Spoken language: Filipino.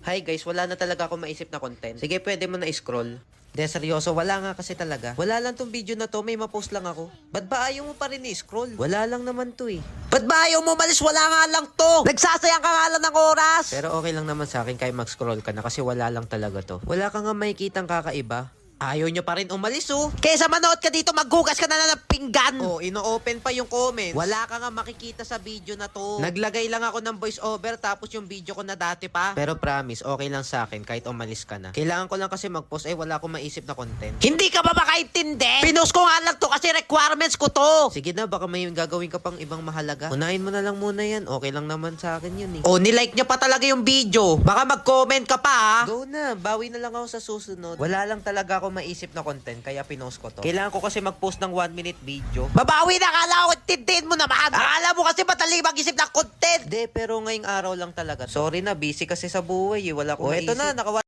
Hi guys, wala na talaga ako maisip na content. Sige, pwede mo na scroll. De, seryoso, wala nga kasi talaga. Wala lang tong video na to, may mapost lang ako. Ba't ba ayaw mo pa rin i-scroll? Wala lang naman to eh. Ba't ba ayaw mo malis? Wala nga lang to. Nagsasayang ka nga lang ng oras. Pero okay lang naman sa akin kahit mag-scroll ka na kasi wala lang talaga to. Wala ka nga makikitang kakaiba. Ayaw nyo pa rin umalis oh. Kesa manood ka dito, maghugas ka na na ng pinggan. Oh, ino-open pa yung comments. Wala ka nga makikita sa video na to. Naglagay lang ako ng voice over tapos yung video ko na dati pa. Pero promise, okay lang sa akin kahit umalis ka na. Kailangan ko lang kasi mag-post eh wala akong maisip na content. Hindi ka ba makaintindi? Pinost ko nga lang to kasi requirements ko to. Sige na, baka may gagawin ka pang ibang mahalaga. Unahin mo na lang muna yan. Okay lang naman sa akin yun eh. O, nilike niya pa talaga yung video. Baka mag-comment ka pa, ha? Go na, bawi na lang ako sa susunod. Wala lang talaga ako maisip na content, kaya pinost ko to. Kailangan ko kasi mag-post ng 1 minute video. Babawi na, akala ko intindihin mo naman. Akala mo kasi madali mag-isip ng content. Hindi, pero ngayong araw lang talaga. Sorry na, busy kasi sa buhay eh. Wala ko oh, eto na, naka